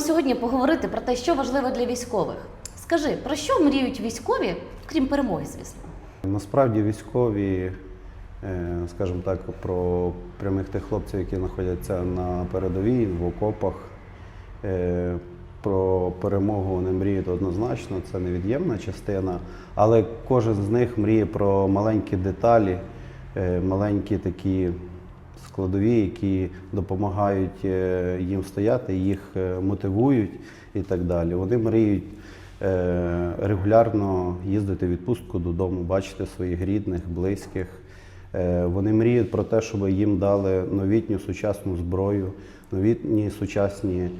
Сьогодні поговорити про те, що важливо для військових. Скажи, про що мріють військові, крім перемоги, звісно? Насправді військові, е, скажімо так, про прямих тих хлопців, які знаходяться на передовій, в окопах, е, про перемогу вони мріють однозначно, це невід'ємна частина. Але кожен з них мріє про маленькі деталі, е, маленькі такі складові, які допомагають е, їм стояти, їх е, мотивують і так далі. Вони мріють е, регулярно їздити в відпустку додому, бачити своїх рідних, близьких. Вони мріють про те, щоб їм дали новітню сучасну зброю, новітні сучасні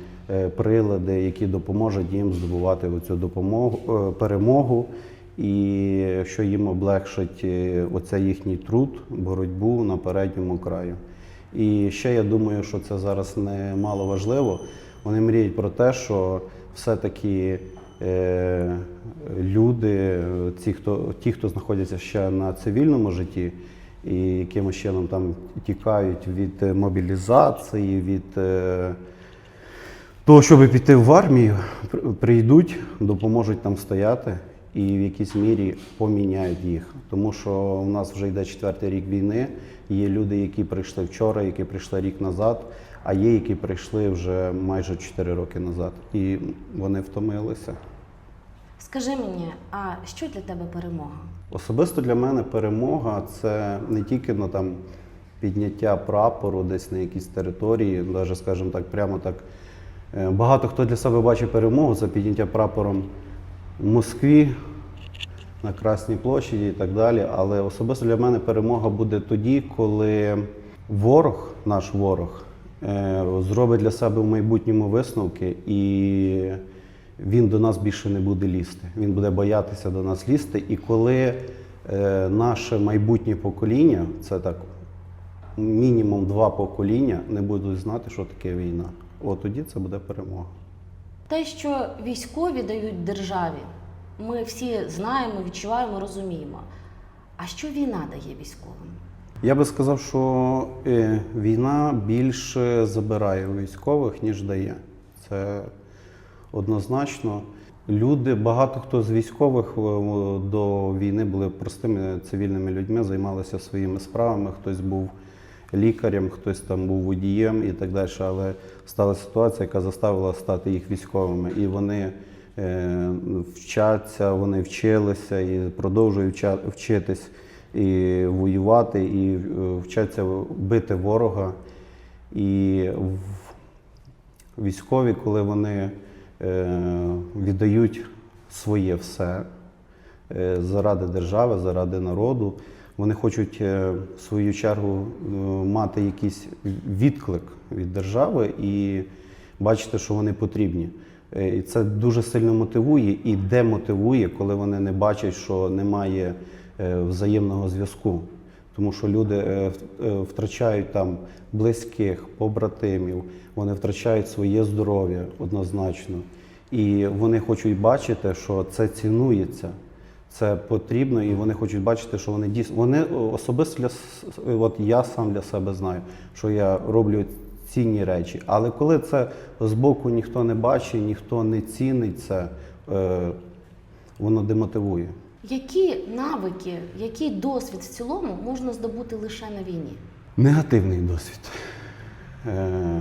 прилади, які допоможуть їм здобувати цю допомогу, перемогу, і що їм облегшить оцей їхній труд, боротьбу на передньому краю. І ще я думаю, що це зараз не мало важливо. Вони мріють про те, що все-таки е, люди, ті хто, ті, хто знаходяться ще на цивільному житті, і якимось чином там тікають від мобілізації, від е, того, щоб піти в армію, при- прийдуть, допоможуть там стояти і в якійсь мірі поміняють їх. Тому що у нас вже йде четвертий рік війни. Є люди, які прийшли вчора, які прийшли рік назад, а є, які прийшли вже майже 4 роки назад. І вони втомилися. Скажи мені, а що для тебе перемога? Особисто для мене перемога це не тільки на там підняття прапору десь на якійсь території, навіть, скажімо так, прямо так. Е, Багато хто для себе бачить перемогу за підняття прапором в Москві, на Красній площаді і так далі. Але особисто для мене перемога буде тоді, коли ворог, наш ворог, е, зробить для себе в майбутньому висновки і він до нас більше не буде лізти. Він буде боятися до нас лізти. І коли е, наше майбутнє покоління, це так мінімум два покоління, не будуть знати, що таке війна. От тоді це буде перемога. Те, що військові дають державі, ми всі знаємо, відчуваємо, розуміємо. А що війна дає військовим? Я би сказав, що е, війна більше забирає військових, ніж дає. Це однозначно. Люди, багато хто з військових е, до війни були простими цивільними людьми, займалися своїми справами. Хтось був лікарем, хтось там був водієм і так далі. Але стала ситуація, яка заставила стати їх військовими. І вони е, вчаться, вони вчилися і продовжують вчитись і воювати, і е, вчаться бити ворога. І військові, коли вони е, віддають своє все заради держави, заради народу, вони хочуть е, в свою чергу е, мати якийсь відклик від держави і бачити, що вони потрібні. Е, І це дуже сильно мотивує і демотивує, коли вони не бачать, що немає взаємного зв'язку. Тому що люди втрачають там близьких, побратимів, вони втрачають своє здоров'я однозначно. І вони хочуть бачити, що це цінується, це потрібно, і вони хочуть бачити, що вони дійсно. Вони особисто для от я сам для себе знаю, що я роблю цінні речі. Але коли це збоку ніхто не бачить, ніхто не цінить це, е, воно демотивує. Які навики, який досвід в цілому можна здобути лише на війні? Негативний досвід. Е,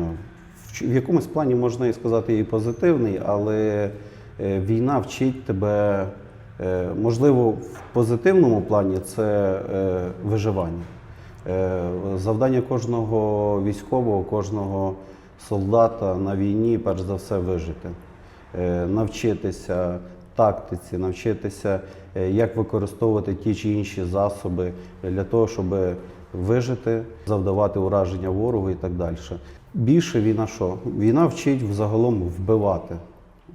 В якомусь плані можна і сказати і позитивний, але е, війна вчить тебе, можливо, в позитивному плані це е, виживання. Е, Завдання кожного військового, кожного солдата на війні, перш за все, вижити, Е, навчитися тактиці, навчитися, е, як використовувати ті чи інші засоби для того, щоб вижити, завдавати ураження ворогу і так далі. Більше війна що? Війна вчить взагалом вбивати.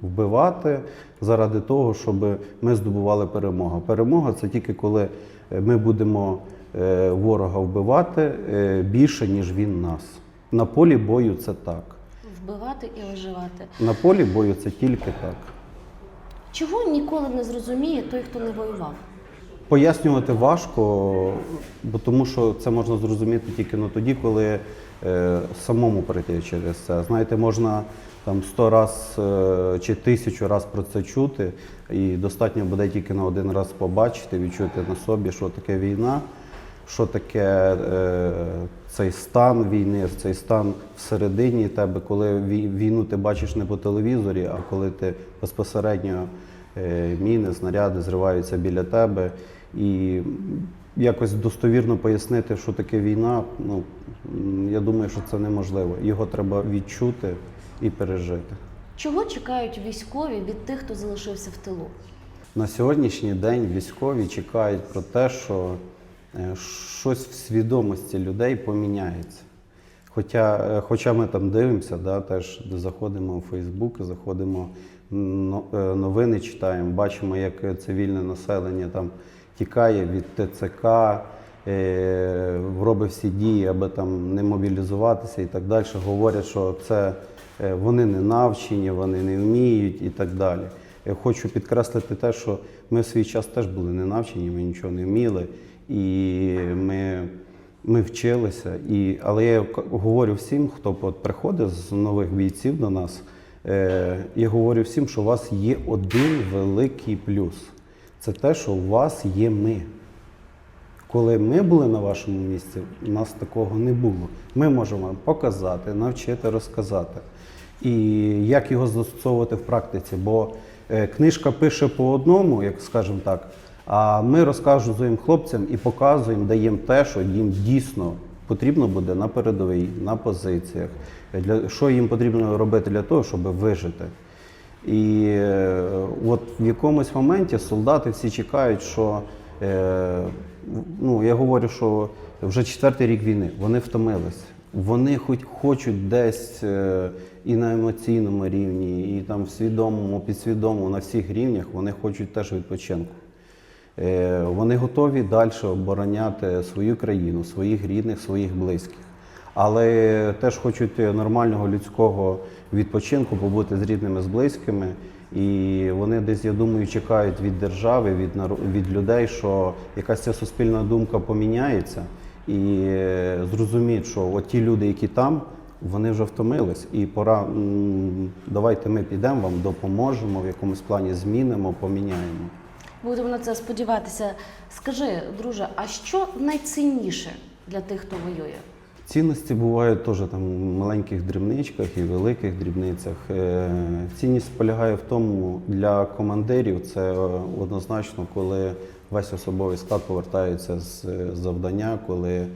Вбивати заради того, щоб ми здобували перемогу. Перемога це тільки коли е, ми будемо е, ворога вбивати е, більше, ніж він нас. На полі бою це так. Вбивати і виживати. На полі бою це тільки так. Чого ніколи не зрозуміє той, хто не воював? Пояснювати важко, бо тому що це можна зрозуміти тільки ну, тоді, коли е, самому пройти через це. Знаєте, можна там сто раз е, чи тисячу раз про це чути, і достатньо буде тільки на один раз побачити, відчути на собі, що таке війна, що таке е, цей стан війни, цей стан всередині тебе, коли вій- війну ти бачиш не по телевізорі, а коли ти безпосередньо міни, снаряди зриваються біля тебе. І якось достовірно пояснити, що таке війна, ну я думаю, що це неможливо. Його треба відчути і пережити. Чого чекають військові від тих, хто залишився в тилу? На сьогоднішній день військові чекають про те, що е, щось в свідомості людей поміняється. Хоча, е, хоча ми там дивимося, да, теж заходимо у Фейсбук, заходимо е, новини, читаємо, бачимо, як цивільне населення там тікає від ТЦК, е, робить всі дії, аби там не мобілізуватися і так далі. Говорять, що це е, вони не навчені, вони не вміють і так далі. Я хочу підкреслити те, що ми в свій час теж були не навчені, ми нічого не вміли, і ми, ми вчилися. І, але я говорю всім, хто приходить з нових бійців до нас, е, я говорю всім, що у вас є один великий плюс. Це те, що у вас є ми. Коли ми були на вашому місці, у нас такого не було. Ми можемо вам показати, навчити, розказати. І як його застосовувати в практиці. Бо е, книжка пише по одному, як скажемо так, а ми своїм хлопцям і показуємо, даємо те, що їм дійсно потрібно буде на передовій, на позиціях, для, що їм потрібно робити для того, щоб вижити. І е, от в якомусь моменті солдати всі чекають, що е, ну, я говорю, що вже четвертий рік війни, вони втомилися. Вони хоч хочуть десь е, і на емоційному рівні, і там в свідомому, підсвідомому, на всіх рівнях вони хочуть теж відпочинку. Е, Вони готові далі обороняти свою країну, своїх рідних, своїх близьких. Але теж хочуть нормального людського відпочинку, побути з рідними, з близькими. І вони десь, я думаю, чекають від держави, від, від людей, що якась ця суспільна думка поміняється, і е, зрозуміють, що от ті люди, які там, вони вже втомились, і пора давайте ми підемо вам, допоможемо в якомусь плані, змінимо, поміняємо. Будемо на це сподіватися. Скажи, друже, а що найцінніше для тих, хто воює? Цінності бувають теж там в маленьких дрібничках і великих дрібницях. Е, Цінність полягає в тому для командирів. Це однозначно, коли весь особовий склад повертається з завдання, коли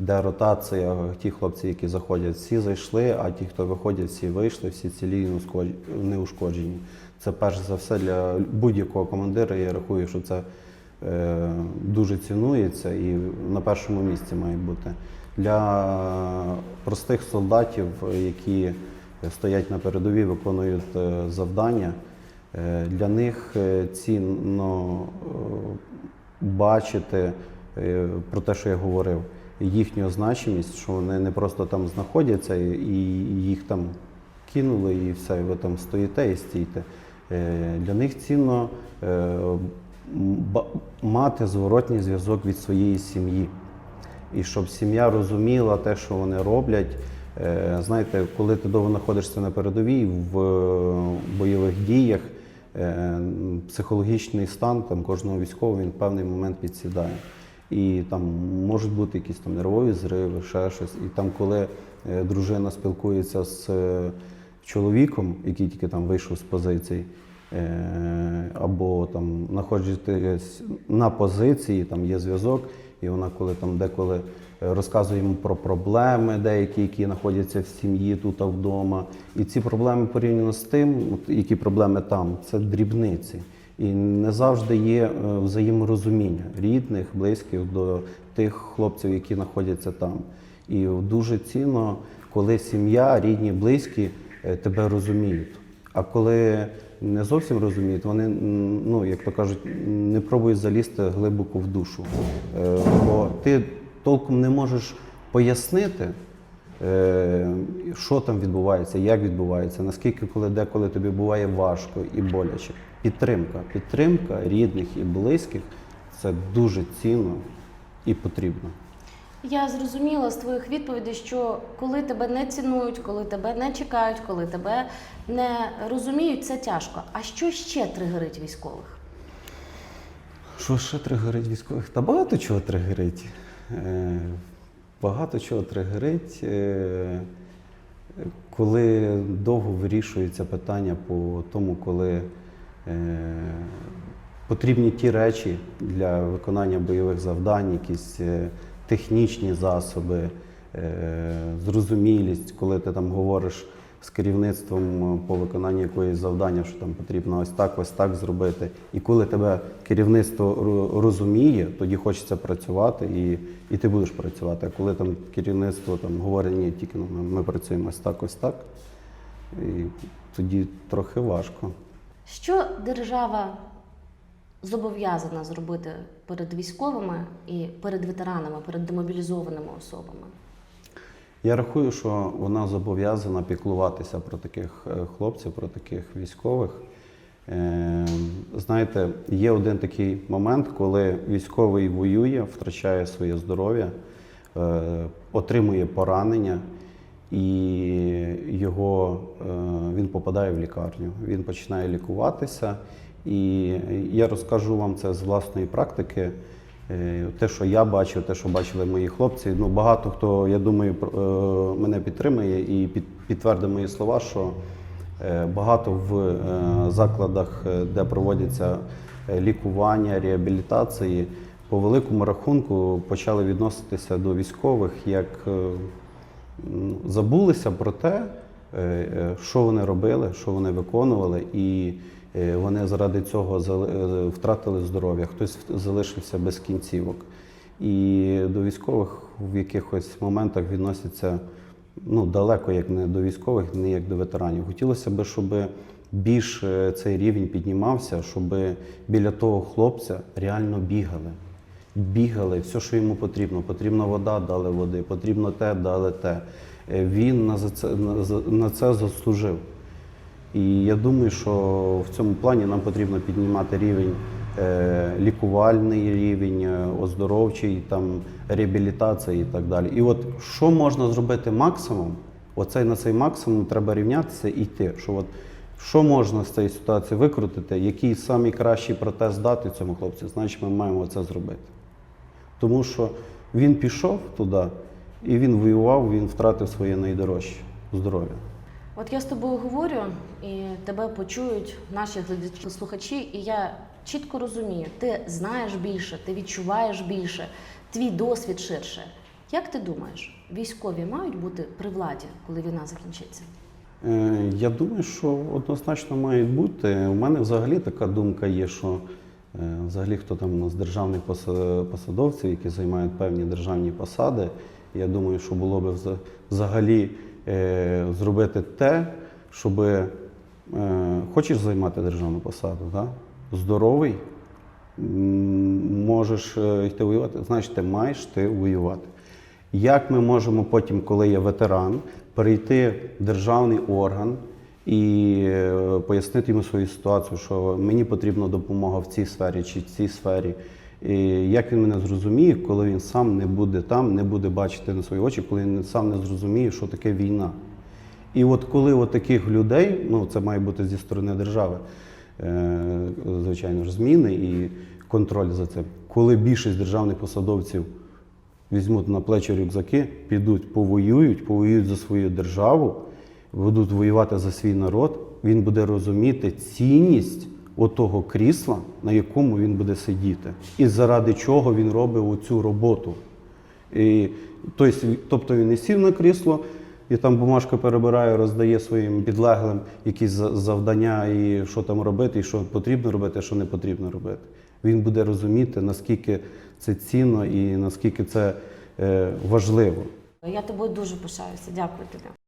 йде ротація, ті хлопці, які заходять, всі зайшли, а ті, хто виходять, всі вийшли, всі цілі неушкоджені. Це перш за все для будь-якого командира. Я рахую, що це е, дуже цінується і на першому місці має бути. Для простих солдатів, які стоять на передовій, виконують е, завдання, е, для них е, цінно бачити про те, що я говорив, їхню значимість, що вони не просто там знаходяться і їх там кинули, і все, і ви там стоїте і стійте. Е, Для них цінно е, мати зворотній зв'язок від своєї сім'ї. І щоб сім'я розуміла те, що вони роблять. Е, Знаєте, коли ти довго знаходишся на передовій в бойових діях, психологічний стан там, кожного військового він в певний момент підсідає. І там можуть бути якісь там нервові зриви, ще щось. І там, коли дружина спілкується з чоловіком, який тільки там вийшов з позиції, е, або там знаходитись на позиції, там є зв'язок, і вона коли там деколи розказує йому про проблеми, деякі, які знаходяться в сім'ї тут а вдома. І ці проблеми порівняно з тим, які проблеми там, це дрібниці. І не завжди є е, взаєморозуміння рідних, близьких до тих хлопців, які знаходяться там. І дуже цінно, коли сім'я, рідні, близькі тебе розуміють. А коли не зовсім розуміють, вони, ну як то кажуть, не пробують залізти глибоко в душу. Е, Бо ти толком не можеш пояснити, е, що там відбувається, як відбувається, наскільки коли деколи тобі буває важко і боляче. Підтримка. Підтримка рідних і близьких це дуже цінно і потрібно. Я зрозуміла з твоїх відповідей, що коли тебе не цінують, коли тебе не чекають, коли тебе не розуміють, це тяжко. А що ще тригерить військових? Що ще тригерить військових? Та багато чого тригерить. Е, Багато чого тригерить, е, коли довго вирішується питання по тому, коли е, потрібні ті речі для виконання бойових завдань, якісь технічні засоби, е, зрозумілість, коли ти там говориш з керівництвом е, по виконанню якоїсь завдання, що там потрібно ось так, ось так зробити. І коли тебе керівництво розуміє, тоді хочеться працювати і, і ти будеш працювати. А коли там керівництво там говорить, ні, тільки ну, ми працюємо ось так, ось так, і тоді трохи важко. Що держава зобов'язана зробити перед військовими і перед ветеранами, перед демобілізованими особами? Я рахую, що вона зобов'язана піклуватися про таких е, хлопців, про таких військових. Е, Знаєте, є один такий момент, коли військовий воює, втрачає своє здоров'я, е, отримує поранення, і його, він попадає в лікарню. Він починає лікуватися. І я розкажу вам це з власної практики. Е, Те, що я бачив, те, що бачили мої хлопці. Ну, багато хто, я думаю, е, мене підтримує і під, підтвердить мої слова, що е, багато в закладах, де проводяться лікування, реабілітації, по великому рахунку почали відноситися до військових як е, забулися про те, що вони робили, що вони виконували, і вони заради цього е, втратили здоров'я, хтось залишився без кінцівок. І до військових в якихось моментах відносяться ну, далеко як не до військових, не як до ветеранів. Хотілося б, щоб більш е, цей рівень піднімався, щоб біля того хлопця реально бігали. Бігали, все, що йому потрібно. Потрібна вода, дали води, потрібно те, дали те. Е, Він на це заслужив. І я думаю, що в цьому плані нам потрібно піднімати рівень е, лікувальний рівень, е, оздоровчий, там, реабілітації і так далі. І от що можна зробити максимум, оцей на цей максимум треба рівнятися і йти. Що от, що можна з цієї ситуації викрутити, який самий кращий протез дати цьому хлопцю, значить ми маємо це зробити. Тому що він пішов туди і він воював, він втратив своє найдорожче здоров'я. От я з тобою говорю, і тебе почують наші глядачі, слухачі, і я чітко розумію, ти знаєш більше, ти відчуваєш більше, твій досвід ширше. Як ти думаєш, військові мають бути при владі, коли війна закінчиться? Е, Я думаю, що однозначно мають бути. У мене взагалі така думка є, що е, взагалі хто там у нас державних посадовців, які займають певні державні посади, я думаю, що було б взагалі зробити те, щоб е, хочеш займати державну посаду, да? здоровий, можеш е, йти воювати, значить ти маєш йти воювати. Як ми можемо потім, коли є ветеран, перейти в державний орган і е, пояснити йому свою ситуацію, що мені потрібна допомога в цій сфері чи в цій сфері. І як він мене зрозуміє, коли він сам не буде там, не буде бачити на свої очі, коли він сам не зрозуміє, що таке війна. І от коли от таких людей, ну це має бути зі сторони держави, е, звичайно ж, зміни і контроль за цим. Коли більшість державних посадовців візьмуть на плечі рюкзаки, підуть, повоюють, повоюють за свою державу, будуть воювати за свій народ, він буде розуміти цінність отого крісла, на якому він буде сидіти, і заради чого він робить оцю роботу. І, тобто, він не сів на крісло і там бумажку перебирає, роздає своїм підлеглим якісь завдання, і що там робити, і що потрібно робити, а що не потрібно робити. Він буде розуміти, наскільки це цінно і наскільки це е, важливо. Я тобою дуже пишаюся. Дякую тобі.